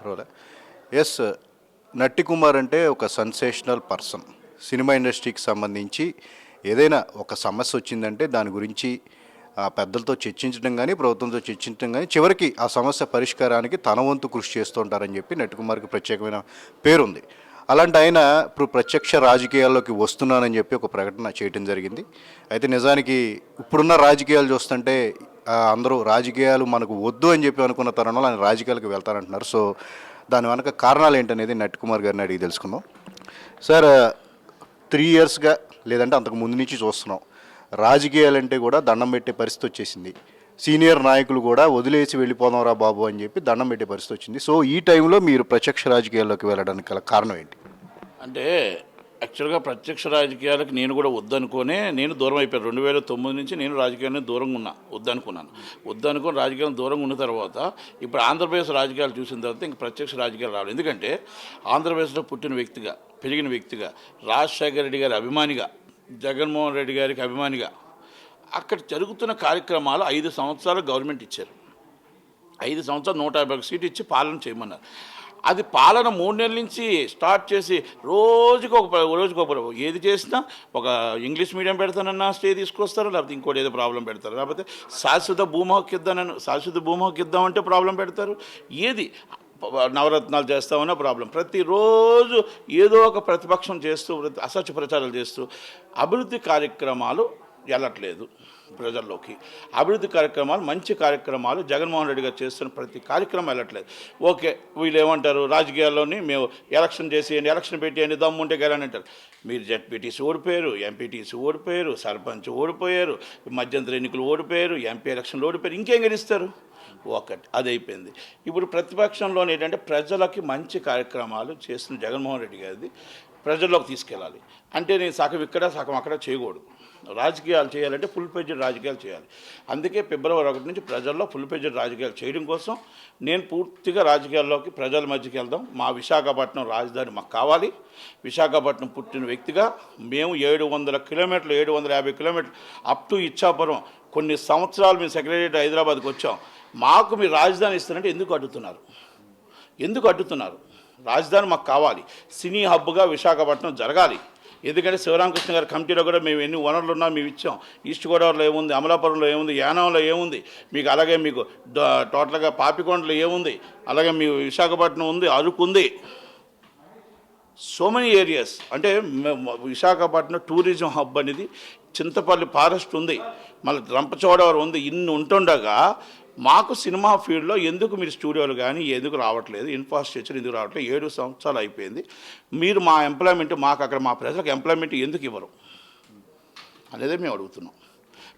రోలే yes నట్టి కుమార్ అంటే ఒక sensational person cinema ఇండస్ట్రీకి సంబంధించి ఏదైనా ఒక సమస్య వచ్చిందంటే దాని గురించి ఆ, పెద్దలతో చర్చించడం కానీ ప్రభుత్వంతో చర్చించడం కానీ చివరికి ఆ సమస్య పరిష్కారానికి తన వంతు కృషి చేస్తుంటారని చెప్పి నట్టి కుమార్కి ప్రత్యేకమైన పేరుంది. అలాంటి ఆయన ఇప్పుడు ప్రత్యక్ష రాజకీయాల్లోకి వస్తున్నానని చెప్పి ఒక ప్రకటన చేయడం జరిగింది. అయితే నిజానికి ఇప్పుడున్న రాజకీయాలు చూస్తుంటే అందరూ రాజకీయాలు మనకు వద్దు అని చెప్పి అనుకున్న తరుణంలో ఆయన రాజకీయాలకు వెళ్తారంటున్నారు. సో దాని వెనక కారణాలు ఏంటనేది నట్ కుమార్ గారిని అడిగి తెలుసుకుందాం. సార్ త్రీ ఇయర్స్గా లేదంటే అంతకు ముందు నుంచి చూస్తున్నాం. రాజకీయాలంటే కూడా దండం పెట్టే పరిస్థితి వచ్చేసింది. సీనియర్ నాయకులు కూడా వదిలేసి వెళ్ళిపోదాం రా బాబు అని చెప్పి దండం పెట్టే పరిస్థితి వచ్చింది. సో ఈ టైంలో మీరు ప్రత్యక్ష రాజకీయాల్లోకి వెళ్ళడానికి గల కారణం ఏంటి? అంటే యాక్చువల్గా ప్రత్యక్ష రాజకీయాలకు నేను కూడా వద్దనుకోనే నేను దూరం అయిపోయాను. రెండు వేల తొమ్మిది నుంచి నేను రాజకీయాన్ని దూరంగా ఉన్నా వద్దనుకున్నాను. వద్దనుకుని రాజకీయాలు దూరంగా ఉన్న తర్వాత ఇప్పుడు ఆంధ్రప్రదేశ్ రాజకీయాలు చూసిన తర్వాత ఇంక ప్రత్యక్ష రాజకీయాలు రావాలి ఎందుకంటే ఆంధ్రప్రదేశ్లో పుట్టిన వ్యక్తిగా పెరిగిన వ్యక్తిగా రాజశేఖర రెడ్డి గారి అభిమానిగా జగన్మోహన్ రెడ్డి గారికి అభిమానిగా అక్కడ జరుగుతున్న కార్యక్రమాలు ఐదు సంవత్సరాలు గవర్నమెంట్ ఇచ్చారు. ఐదు సంవత్సరాలు నూట యాభై ఒక సీట్ ఇచ్చి పాలన చేయమన్నారు. అది పాలన మూడు నెలల నుంచి స్టార్ట్ చేసి రోజుకి ఒక ప- రోజుకి ఒక ఏది చేసినా ఒక ఇంగ్లీష్ మీడియం పెడతానన్నా స్టే తీసుకొస్తారు? లేకపోతే ఇంకోటి ఏదో ప్రాబ్లం పెడతారు? లేకపోతే శాశ్వత భూమి హక్కు ఇద్దానని శాశ్వత భూమి హక్కు ఇద్దామంటే ప్రాబ్లం పెడతారు? ఏది? నవరత్నాలు చేస్తామన్నా ప్రాబ్లం. ప్రతిరోజు ఏదో ఒక ప్రతిపక్షం చేస్తూ అసత్య ప్రచారాలు చేస్తూ అభివృద్ధి కార్యక్రమాలు వెళ్ళట్లేదు. ప్రజల్లోకి. అభివృద్ధి కార్యక్రమాలు మంచి కార్యక్రమాలు జగన్మోహన్ రెడ్డి గారు చేస్తున్న ప్రతి కార్యక్రమం వెళ్ళట్లేదు. ఓకే వీళ్ళు ఏమంటారు రాజకీయాల్లోని మేము ఎలక్షన్ చేసేయండి ఎలక్షన్ పెట్టేయండి దమ్ముంటే గెలని అంటారు. మీరు జడ్పీటీసీ ఓడిపోయారు ఎంపీటీసీ ఓడిపోయారు సర్పంచ్ ఓడిపోయారు మధ్యంతర ఎన్నికలు ఓడిపోయారు ఎంపీ ఎలక్షన్లు ఓడిపోయారు ఇంకేం గెలుస్తారు? ఒకటి అది అయిపోయింది ఇప్పుడు ప్రతిపక్షంలోనే ఏంటంటే ప్రజలకి మంచి కార్యక్రమాలు చేస్తున్న జగన్మోహన్ రెడ్డి గారిది ప్రజల్లోకి తీసుకెళ్ళాలి. అంటే నేను సగం ఇక్కడ సగం అక్కడ చేయకూడదు. రాజకీయాలు చేయాలంటే ఫుల్ పేజెడ్ రాజకీయాలు చేయాలి. అందుకే ఫిబ్రవరి ఒకటి నుంచి ప్రజల్లో ఫుల్ పేజెడ్ రాజకీయాలు చేయడం కోసం నేను పూర్తిగా రాజకీయాల్లోకి ప్రజల మధ్యకి వెళ్దాం. మా విశాఖపట్నం రాజధాని మాకు కావాలి. విశాఖపట్నం పుట్టిన వ్యక్తిగా మేము ఏడు వందల కిలోమీటర్లు ఏడు వందల యాభై కిలోమీటర్లు అప్ టు ఇచ్చాపురం. కొన్ని సంవత్సరాలు మేము సెక్రటరియట్ హైదరాబాద్కి వచ్చాం. మాకు మీరు రాజధాని ఇస్తారంటే ఎందుకు అడ్డుతున్నారు? ఎందుకు అడ్డుతున్నారు? రాజధాని మాకు కావాలి. సినీ హబ్గా విశాఖపట్నం జరగాలి. ఎందుకంటే శివరామకృష్ణ గారి కమిటీలో కూడా మేము ఎన్ని వనరులు ఉన్నా మేము ఇచ్చాం. ఈస్ట్ గోదావరిలో ఏముంది? అమలాపురంలో ఏముంది? యానంలో ఏముంది? మీకు అలాగే మీకు టోటల్గా పాపికొండలో ఏముంది? అలాగే మీ విశాఖపట్నం ఉంది అరుకు ఉంది. So many areas. అంటే విశాఖపట్నం టూరిజం హబ్ అనేది చింతపల్లి ఫారెస్ట్ ఉంది. మళ్ళీ రంపచోడవరం ఉంది. ఇన్ని ఉంటుండగా మాకు సినిమా ఫీల్డ్లో ఎందుకు మీరు స్టూడియోలు కానీ ఎందుకు రావట్లేదు? ఇన్ఫ్రాస్ట్రక్చర్ ఎందుకు రావట్లేదు? ఏడు సంవత్సరాలు అయిపోయింది. మీరు మా ఎంప్లాయ్మెంట్ మాకు అక్కడ మా ప్రజలకు ఎంప్లాయ్మెంట్ ఎందుకు ఇవ్వరు? అనేది మేము అడుగుతున్నాం.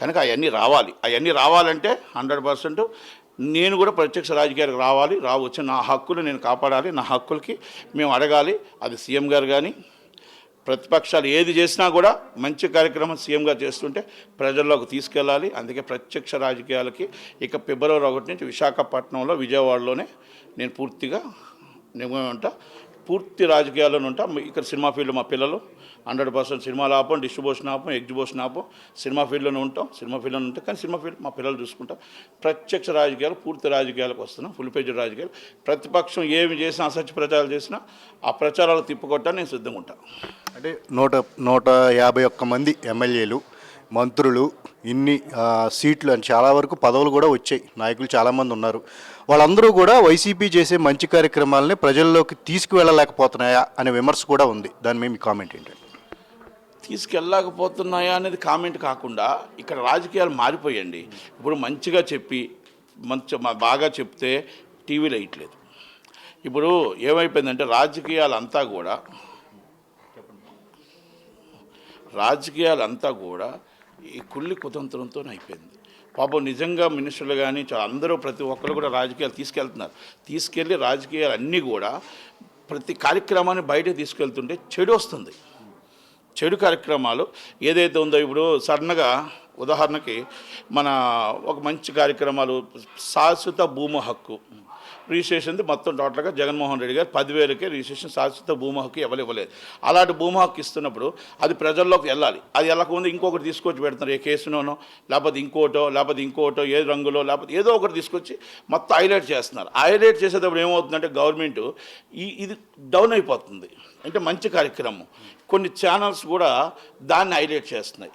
కనుక అవన్నీ రావాలి. అవన్నీ రావాలంటే హండ్రెడ్ పర్సెంట్ నేను కూడా ప్రత్యక్ష రాజకీయాలకు రావాలి. రావచ్చు నా హక్కులు నేను కాపాడాలి. నా హక్కులకి మేము అడగాలి. అది సీఎం గారు కానీ ప్రతిపక్షాలు ఏది చేసినా కూడా మంచి కార్యక్రమం సీఎంగా చేస్తుంటే ప్రజల్లోకి తీసుకెళ్ళాలి. అందుకే ప్రత్యక్ష రాజకీయాలకి ఇక ఫిబ్రవరి ఒకటి నుంచి విశాఖపట్నంలో విజయవాడలోనే నేను పూర్తిగా నేను ఉంటా. పూర్తి రాజకీయాల్లోనే ఉంటాం. ఇక్కడ సినిమా ఫీల్డ్ మా పిల్లలు. హండ్రెడ్ పర్సెంట్ సినిమాలు ఆపం డిస్ట్రిబ్యూషన్ ఆపం ఎగ్జిబిషన్ ఆపం. సినిమా ఫీల్డ్లోనే ఉంటాం సినిమా ఫీల్డ్లోనే ఉంటాం. కానీ సినిమా ఫీల్డ్ మా పిల్లలు చూసుకుంటాం. ప్రత్యక్ష రాజకీయాలు పూర్తి రాజకీయాలకు వస్తున్నాం. ఫుల్ పేజ్ రాజకీయాలు. ప్రతిపక్షం ఏమి చేసినా అసత్య ప్రచారాలు చేసినా ఆ ప్రచారాలు తిప్పుకొట్టా నేను సిద్ధంగా ఉంటాను అంటే నూట నూట యాభై ఒక్క మంది ఎమ్మెల్యేలు మంత్రులు ఇన్ని సీట్లు అని చాలా వరకు పదవులు కూడా వచ్చాయి. నాయకులు చాలామంది ఉన్నారు. వాళ్ళందరూ కూడా వైసీపీ చేసే మంచి కార్యక్రమాలని ప్రజల్లోకి తీసుకువెళ్ళలేకపోతున్నాయా అనే విమర్శ కూడా ఉంది. దాని మీద మీ కామెంట్ ఏంటంటే తీసుకెళ్ళకపోతున్నాయా అనేది కామెంట్ కాకుండా ఇక్కడ రాజకీయాలు మారిపోయండి. ఇప్పుడు మంచిగా చెప్పి మంచి బాగా చెప్తే టీవీలో వేయట్లేదు ఇప్పుడు ఏమైపోయిందంటే రాజకీయాలంతా కూడా రాజకీయాలంతా కూడా ఈ కుళ్ళి కుతంత్రంతో అయిపోయింది. పాపం నిజంగా మినిస్టర్లు కానీ అందరూ ప్రతి ఒక్కరు కూడా రాజకీయాలు తీసుకెళ్తున్నారు. తీసుకెళ్ళి రాజకీయాలు అన్నీ కూడా ప్రతి కార్యక్రమాన్ని బయటకు తీసుకెళ్తుంటే చెడు వస్తుంది. చెడు కార్యక్రమాలు ఏదైతే ఉందో ఇప్పుడు సడన్గా ఉదాహరణకి మన ఒక మంచి కార్యక్రమాలు శాశ్వత భూమి హక్కు. రిజిస్ట్రేషన్ మొత్తం టోటల్గా జగన్మోహన్ రెడ్డి గారు పదివేలకే రిజిస్ట్రేషన్ శాశ్వత భూమి హక్కు ఎవరు ఇవ్వలేదు అలాంటి భూమి హక్కు ఇస్తున్నప్పుడు అది ప్రజల్లోకి వెళ్ళాలి. అది వెళ్ళకముందు ఇంకొకటి తీసుకొచ్చి పెడుతున్నారు ఏ కేసులోనో లేకపోతే ఇంకోటో లేకపోతే ఇంకోటో ఏ రంగులో లేకపోతే ఏదో ఒకటి తీసుకొచ్చి మొత్తం హైలైట్ చేస్తున్నారు. హైలైట్ చేసేటప్పుడు ఏమవుతుందంటే గవర్నమెంట్ ఈ ఇది డౌన్ అయిపోతుంది. అంటే మంచి కార్యక్రమం. కొన్ని ఛానల్స్ కూడా దాన్ని హైలైట్ చేస్తున్నాయి.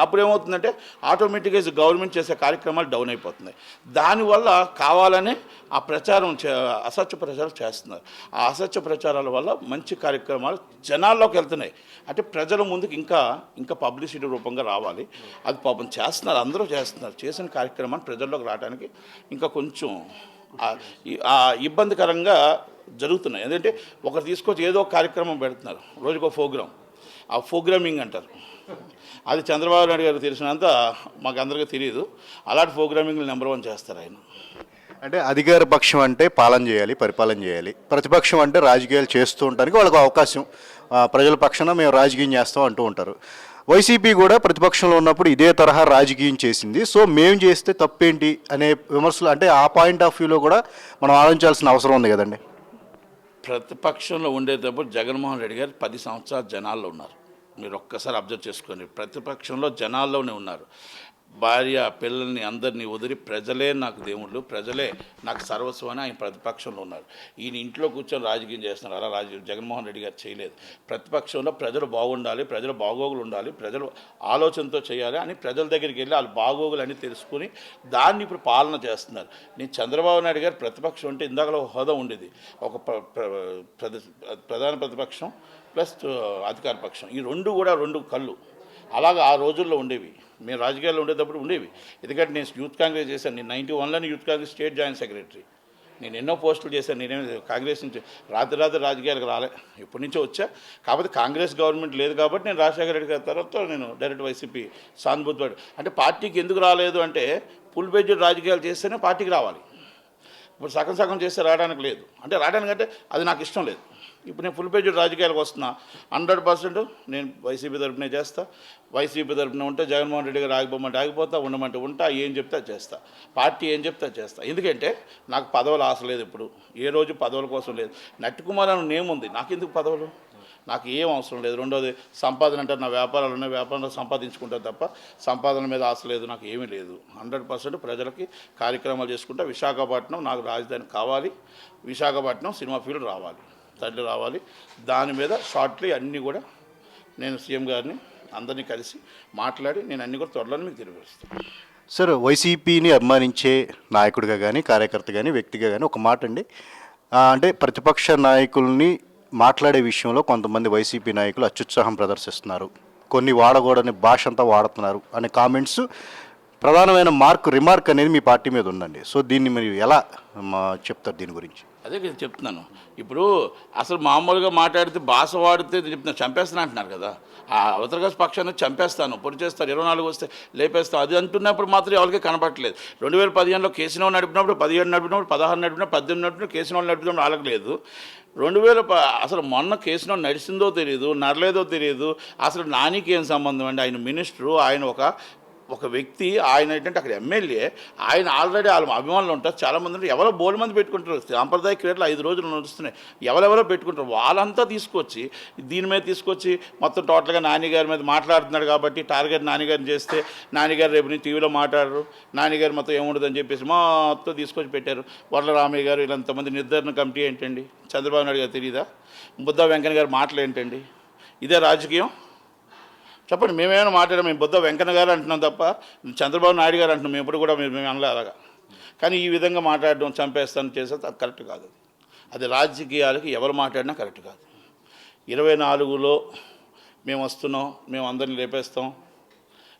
అప్పుడు ఏమవుతుందంటే ఆటోమేటిక్గా గవర్నమెంట్ చేసే కార్యక్రమాలు డౌన్ అయిపోతున్నాయి. దానివల్ల కావాలనే ఆ ప్రచారం చే- అసత్య ప్రచారం చేస్తున్నారు. ఆ అసత్య ప్రచారాల వల్ల మంచి కార్యక్రమాలు జనాల్లోకి వెళ్తున్నాయి. అంటే ప్రజల ముందుకు ఇంకా ఇంకా పబ్లిసిటీ రూపంగా రావాలి. అది పాపం చేస్తున్నారు అందరూ చేస్తున్నారు. చేసిన కార్యక్రమాన్ని ప్రజల్లోకి రావడానికి ఇంకా కొంచెం ఆ- ఇబ్బందికరంగా జరుగుతున్నాయి. ఎందుకంటే ఒకరు తీసుకొచ్చి ఏదో కార్యక్రమం పెడుతున్నారు. రోజుకో ప్రోగ్రాం. ఆ ప్రోగ్రామింగ్ అంటారు. అది చంద్రబాబు నాయుడు గారికి తెలిసినంత మాకు అందరికీ తెలియదు అలాంటి ప్రోగ్రామింగ్లు నెంబర్ వన్ చేస్తారు ఆయన. అంటే అధికార పక్షం అంటే పాలన చేయాలి పరిపాలన చేయాలి. ప్రతిపక్షం అంటే రాజకీయాలు చేస్తూ ఉండడానికి వాళ్ళకు అవకాశం. ప్రజల పక్షాన మేము రాజకీయం చేస్తాం అంటూ ఉంటారు. వైసీపీ కూడా ప్రతిపక్షంలో ఉన్నప్పుడు ఇదే తరహా రాజకీయం చేసింది. సో మేము చేస్తే తప్పేంటి అనే విమర్శలు అంటే ఆ పాయింట్ ఆఫ్ వ్యూలో కూడా మనం ఆలోచించాల్సిన అవసరం ఉంది కదండి. ప్రతిపక్షంలో ఉండేటప్పుడు జగన్మోహన్ రెడ్డి గారు పది సంవత్సరాలు జనాల్లో ఉన్నారు. మీరు ఒక్కసారి అబ్జర్వ్ చేసుకోండి. ప్రతిపక్షంలో జనాల్లోనే ఉన్నారు. భార్య పిల్లల్ని అందరినీ వదిలి ప్రజలే నాకు దేవుళ్ళు ప్రజలే నాకు సర్వస్వం అని ఆయన ప్రతిపక్షంలో ఉన్నారు. ఈయన ఇంట్లో కూర్చొని రాజకీయం చేస్తున్నారు. అలా రాజకీయం జగన్మోహన్ రెడ్డి గారు చేయలేదు. ప్రతిపక్షంలో ప్రజలు బాగుండాలి ప్రజలు బాగోగులు ఉండాలి ప్రజలు ఆలోచనతో చేయాలి అని ప్రజల దగ్గరికి వెళ్ళి వాళ్ళు బాగోగులు అని తెలుసుకుని దాన్ని ఇప్పుడు పాలన చేస్తున్నారు. నేను చంద్రబాబు నాయుడు గారు ప్రతిపక్షం అంటే ఇందాకలో ఒక హోదా ఉండేది. ఒక ప్ర- ప్రద- ప్రధాన ప్రతిపక్షం ప్లస్ అధికార పక్షం. ఈ రెండు కూడా రెండు కళ్ళు. అలాగా ఆ రోజుల్లో ఉండేవి. మేము రాజకీయాల్లో ఉండేటప్పుడు ఉండేవి. ఎందుకంటే నేను యూత్ కాంగ్రెస్ చేశాను. నేను ninety వన్లోనే youth Congress state joint secretary. నేను ఎన్నో పోస్టులు చేశాను. నేనేమి కాంగ్రెస్ నుంచి రాత్రి రాత్రి రాజకీయాలకు రాలే. ఎప్పటి నుంచో వచ్చా. కాకపోతే కాంగ్రెస్ గవర్నమెంట్ లేదు కాబట్టి నేను రాజశేఖర రెడ్డి గారి తర్వాత నేను డైరెక్ట్ వైసీపీ సానుభూతి అంటే పార్టీకి ఎందుకు రాలేదు అంటే ఫుల్ బెడ్జెట్ రాజకీయాలు చేస్తేనే పార్టీకి రావాలి. ఇప్పుడు సగం సగం చేస్తే రావడానికి లేదు. అంటే రావడానికి అంటే అది నాకు ఇష్టం లేదు. ఇప్పుడు నేను ఫుల్ పేజ్ రాజకీయాలకు వస్తున్నా. హండ్రెడ్ పర్సెంట్ నేను వైసీపీ తరపునే చేస్తా. వైసీపీ తరపున ఉంటే జగన్మోహన్ రెడ్డి గారు ఆగిపోమంటే ఆగిపోతా ఉండమంటే ఉంటా ఏం చెప్తే చేస్తా. పార్టీ ఏం చెప్తే చేస్తా. ఎందుకంటే నాకు పదవులు ఆశ లేదు ఇప్పుడు. ఏ రోజు పదవుల కోసం లేదు. నట్టుకుమార్ అని నేమ్ ఉంది. నాకెందుకు పదవులు? నాకు ఏం అవసరం లేదు. రెండోది సంపాదన అంటే నా వ్యాపారాలు ఉన్నాయి. వ్యాపారంలో సంపాదించుకుంటా తప్ప సంపాదన మీద ఆశ లేదు. నాకు ఏమీ లేదు. హండ్రెడ్ పర్సెంట్ ప్రజలకి కార్యక్రమాలు చేసుకుంటా. విశాఖపట్నం నాకు రాజధాని కావాలి. విశాఖపట్నం సినిమా ఫీల్డ్ రావాలి. తల్లి రావాలి. దాని మీద షార్ట్లీ అన్నీ కూడా నేను సీఎం గారిని అందరినీ కలిసి మాట్లాడి నేను అన్ని కూడా త్వరలోనే మీకు తెలియజేస్తాను సార్ వైసీపీని అభిమానించే నాయకుడిగా కానీ కార్యకర్త కానీ వ్యక్తిగా కానీ ఒక మాట అండి. అంటే ప్రతిపక్ష నాయకుల్ని మాట్లాడే విషయంలో కొంతమంది వైసీపీ నాయకులు అత్యుత్సాహం ప్రదర్శిస్తున్నారు. కొన్ని వాడకూడని భాష అంతా వాడుతున్నారు అనే కామెంట్స్. ప్రధానమైన మార్క్ రిమార్క్ అనేది మీ పార్టీ మీద ఉందండి. సో దీన్ని మీరు ఎలా చెప్తారు దీని గురించి? అదే కదా చెప్తున్నాను. ఇప్పుడు అసలు మామూలుగా మాట్లాడితే భాష వాడితే చెప్తున్నాను చంపేస్తాను అంటున్నారు కదా. ఆ అవతరగా పక్షాన్ని చంపేస్తాను పొడి చేస్తారు ఇరవై నాలుగు వస్తే లేపేస్తాను. అది అంటున్నప్పుడు మాత్రం ఎవరికి కనపడట్లేదు. రెండు వేల పదిహేనులో కేసీనో నడిపినప్పుడు పదిహేడు నడిపినప్పుడు పదహారు నడిపినప్పుడు పద్దెనిమిది నడిపినప్పుడు కేసీనో నడిపినప్పుడు వాళ్ళకి రెండు వేల అసలు మొన్న కేసులో నడిచిందో తెలియదు నడలేదో తెలియదు అసలు నానికి ఏం సంబంధం అండి? ఆయన మినిస్టరు ఆయన ఒక ఒక వ్యక్తి ఆయన ఏంటంటే అక్కడ ఎమ్మెల్యే ఆయన ఆల్రెడీ వాళ్ళ అభిమానులు ఉంటారు. చాలామంది ఉంటారు ఎవరో బోల్ మంది పెట్టుకుంటారు. సాంప్రదాయ క్రీడలు ఐదు రోజులు నడుస్తున్నాయి. ఎవరెవరో పెట్టుకుంటారు. వాళ్ళంతా తీసుకొచ్చి దీని మీద తీసుకొచ్చి మొత్తం టోటల్గా నానిగారి మీద మాట్లాడుతున్నాడు కాబట్టి టార్గెట్ నానిగారిని చేస్తే నానిగారు రేపు నేను టీవీలో మాట్లాడరు. నానిగారు మొత్తం ఏముండదని చెప్పేసి మొత్తం తీసుకొచ్చి పెట్టారు. వరలరామయ్య గారు ఇలా నిర్ధారణ కమిటీ ఏంటండి? చంద్రబాబు నాయుడు గారు తెలియదా బుద్ధ వెంకయ్య గారి మాటలు ఏంటండి? ఇదే రాజకీయం? చెప్పండి మేమేమైనా మాట్లాడాం మేము బుద్ధ వెంకన్న గారు అంటున్నాం తప్ప చంద్రబాబు నాయుడు గారు అంటున్నాం మేము ఎప్పుడు కూడా మేము మేము అనలే అలాగా కానీ ఈ విధంగా మాట్లాడడం చంపేస్తాను చేస్తే అది కరెక్ట్ కాదు. అది రాజకీయాలకి ఎవరు మాట్లాడినా కరెక్ట్ కాదు. ఇరవై నాలుగులో మేము వస్తున్నాం మేము అందరిని లేపేస్తాం.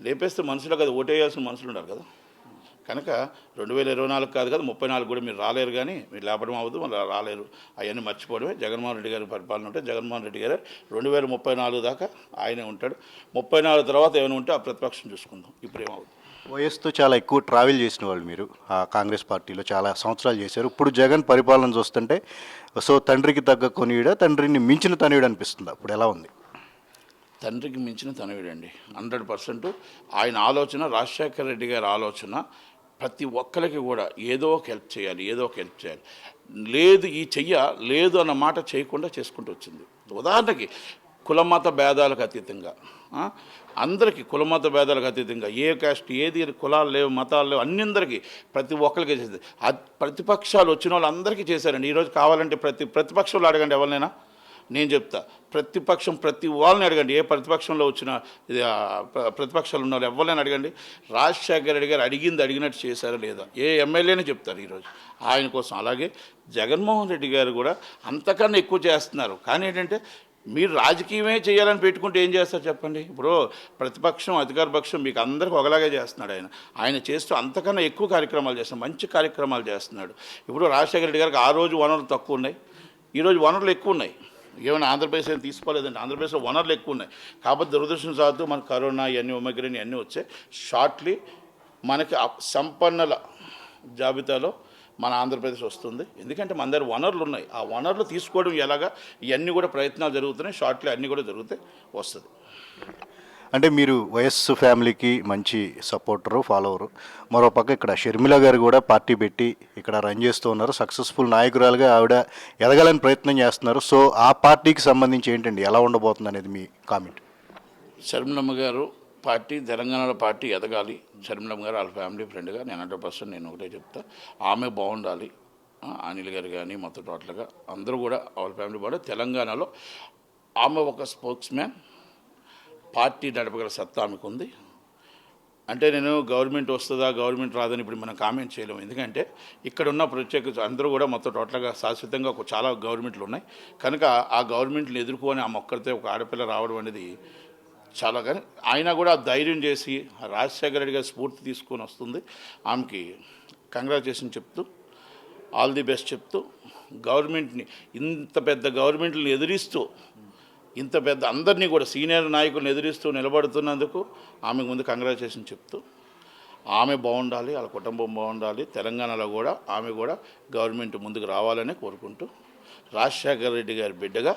లేపేస్తే మనుషులు కదా ఓటేయాల్సిన మనుషులు ఉన్నారు కదా. కనుక రెండు వేల ఇరవై నాలుగు కాదు కదా ముప్పై నాలుగు కూడా మీరు రాలేరు కానీ మీరు లేపడం అవ్వదు మళ్ళీ రాలేరు. అవన్నీ మర్చిపోవడమే. జగన్మోహన్ రెడ్డి గారి పరిపాలన ఉంటే జగన్మోహన్ రెడ్డి గారు రెండు వేల ముప్పై నాలుగు దాకా ఆయనే ఉంటాడు. ముప్పై నాలుగు తర్వాత ఏమైనా ఉంటే ఆ ప్రతిపక్షం చూసుకుందాం. ఇప్పుడు ఏమవుతుంది వయస్సుతో చాలా ఎక్కువ ట్రావెల్ చేసిన వాళ్ళు మీరు. ఆ కాంగ్రెస్ పార్టీలో చాలా సంవత్సరాలు చేశారు. ఇప్పుడు జగన్ పరిపాలన చూస్తుంటే సో తండ్రికి తగ్గ కొనియుడ తండ్రిని మించిన తనయుడు అనిపిస్తుంది? అప్పుడు ఎలా ఉంది? తండ్రికి మించిన తనయుడండి. Hundred percent. ఆయన ఆలోచన రాజశేఖర రెడ్డి గారి ఆలోచన ప్రతి ఒక్కరికి కూడా ఏదో ఒక హెల్ప్ చేయాలి ఏదో ఒక హెల్ప్ చేయాలి. లేదు ఈ చెయ్య లేదు అన్న మాట చేయకుండా చేసుకుంటూ వచ్చింది. ఉదాహరణకి కులమత భేదాలకు అతీతంగా అందరికీ కులమత భేదాలకు అతీతంగా ఏ కాస్ట్ ఏది కులాలు లేవు మతాలు లేవు అన్నిందరికీ ప్రతి ఒక్కరికి చేసేది. ప్రతిపక్షాలు వచ్చిన వాళ్ళందరికీ చేశారండి. ఈరోజు కావాలంటే ప్రతి ప్రతిపక్షంలో అడగండి ఎవరినైనా. నేను చెప్తా. ప్రతిపక్షం ప్రతి వాళ్ళని అడగండి. ఏ ప్రతిపక్షంలో వచ్చిన ఇది, ప్ర- ప్రతిపక్షాలు ఉన్నారు వాళ్ళు ఎవరైనా అడగండి. రాజశేఖర రెడ్డి గారు అడిగింది అడిగినట్టు చేశారా లేదా? ఏ ఎమ్మెల్యేనే చెప్తారు ఈరోజు. ఆయన కోసం. అలాగే జగన్మోహన్ రెడ్డి గారు కూడా అంతకన్నా ఎక్కువ చేస్తున్నారు. కానీ ఏంటంటే మీరు రాజకీయమే చేయాలని పెట్టుకుంటే ఏం చేస్తారు చెప్పండి? ఇప్పుడు ప్రతిపక్షం అధికార పక్షం మీకు అందరికీ ఒకలాగే చేస్తున్నాడు ఆయన. ఆయన చేస్తూ అంతకన్నా ఎక్కువ కార్యక్రమాలు చేస్తున్నాడు మంచి కార్యక్రమాలు చేస్తున్నాడు. ఇప్పుడు రాజశేఖర రెడ్డి గారికి ఆ రోజు వనరులు తక్కువ ఉన్నాయి. ఈరోజు వనరులు ఎక్కువ ఉన్నాయి. ఏమైనా ఆంధ్రప్రదేశ్ ఏం తీసుకోలేదండి. ఆంధ్రప్రదేశ్లో వనరులు ఎక్కువ ఉన్నాయి. కాబట్టి దురదృష్టం సాగుతూ మన కరోనా ఇవన్నీ ఒమగ్రన్ ఇవన్నీ వచ్చాయి షార్ట్లీ మనకి సంపన్నుల జాబితాలో మన ఆంధ్రప్రదేశ్ వస్తుంది. ఎందుకంటే మన దగ్గర వనరులు ఉన్నాయి. ఆ వనరులు తీసుకోవడం ఎలాగా? ఇవన్నీ కూడా ప్రయత్నాలు జరుగుతున్నాయి. షార్ట్లీ అన్నీ కూడా జరుగుతాయి వస్తుంది. అంటే మీరు వయస్సు ఫ్యామిలీకి మంచి సపోర్టరు ఫాలోవరు. మరోపక్క ఇక్కడ షర్మిల గారు కూడా పార్టీ పెట్టి ఇక్కడ రన్ చేస్తూ ఉన్నారు. సక్సెస్ఫుల్ నాయకురాలుగా ఆవిడ ఎదగాలని ప్రయత్నం చేస్తున్నారు. సో ఆ పార్టీకి సంబంధించి ఏంటండి? ఎలా ఉండబోతుంది అనేది మీ కామెంట్. శర్మిలమ్మ గారు పార్టీ తెలంగాణలో పార్టీ ఎదగాలి. శర్మిలమ్మ గారు వాళ్ళ ఫ్యామిలీ ఫ్రెండ్గా నేను హండ్రెడ్ పర్సెంట్ నేను ఒకటే చెప్తా. ఆమె బాగుండాలి. అనిల్ గారు కానీ మొత్తం టోటల్గా అందరూ కూడా వాళ్ళ ఫ్యామిలీ కూడా తెలంగాణలో ఆమె ఒక స్పోక్స్ మ్యాన్ పార్టీ నడపగల సత్తా ఆమెకు ఉంది అంటే నేను గవర్నమెంట్ వస్తుందా గవర్నమెంట్ రాదని ఇప్పుడు మనం కామెంట్ చేయలేము. ఎందుకంటే ఇక్కడ ఉన్న ప్రత్యేక అందరూ కూడా మొత్తం టోటల్గా శాశ్వతంగా ఒక చాలా గవర్నమెంట్లు ఉన్నాయి. కనుక ఆ గవర్నమెంట్ని ఎదుర్కొని ఆ మొక్కలతో ఒక ఆడపిల్ల రావడం అనేది చాలా కానీ ఆయన కూడా ధైర్యం చేసి రాజశేఖర రెడ్డి స్ఫూర్తి తీసుకొని వస్తుంది. ఆమెకి కంగ్రాచులేషన్ చెప్తూ ఆల్ ది బెస్ట్ చెప్తూ గవర్నమెంట్ని ఇంత పెద్ద గవర్నమెంట్ని ఎదిరిస్తూ ఇంత పెద్ద అందరినీ కూడా సీనియర్ నాయకులను ఎదిరిస్తూ నిలబడుతున్నందుకు ఆమెకు ముందు కంగ్రాచులేషన్ చెప్తూ ఆమె బాగుండాలి వాళ్ళ కుటుంబం బాగుండాలి తెలంగాణలో కూడా ఆమె కూడా గవర్నమెంట్ ముందుకు రావాలని కోరుకుంటూ రాజశేఖర రెడ్డి గారి బిడ్డగా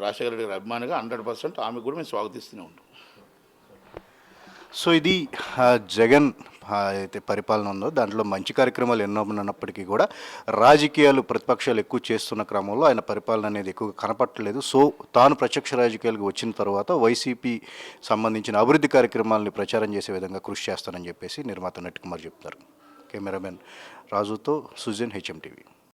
రాజశేఖర రెడ్డి గారి అభిమానిగా హండ్రెడ్ పర్సెంట్ ఆమె కూడా మేము స్వాగతిస్తూనే ఉంటాం. సో ఇది ఆ, జగన్ అయితే పరిపాలన ఉందో దాంట్లో మంచి కార్యక్రమాలు ఎన్నో ఉన్నప్పటికీ కూడా రాజకీయాలు ప్రతిపక్షాలు ఎక్కువ చేస్తున్న క్రమంలో ఆయన పరిపాలన అనేది ఎక్కువ కనపట్టలేదు. సో తాను ప్రత్యక్ష రాజకీయాలకు వచ్చిన తర్వాత వైసీపీ సంబంధించిన అభివృద్ధి కార్యక్రమాలని ప్రచారం చేసే విధంగా కృషి చేస్తానని చెప్పేసి నిర్మాత నట్ కుమార్ చెప్తారు కెమెరామెన్ రాజుతో సుజన్ హెచ్ఎం టీవీ.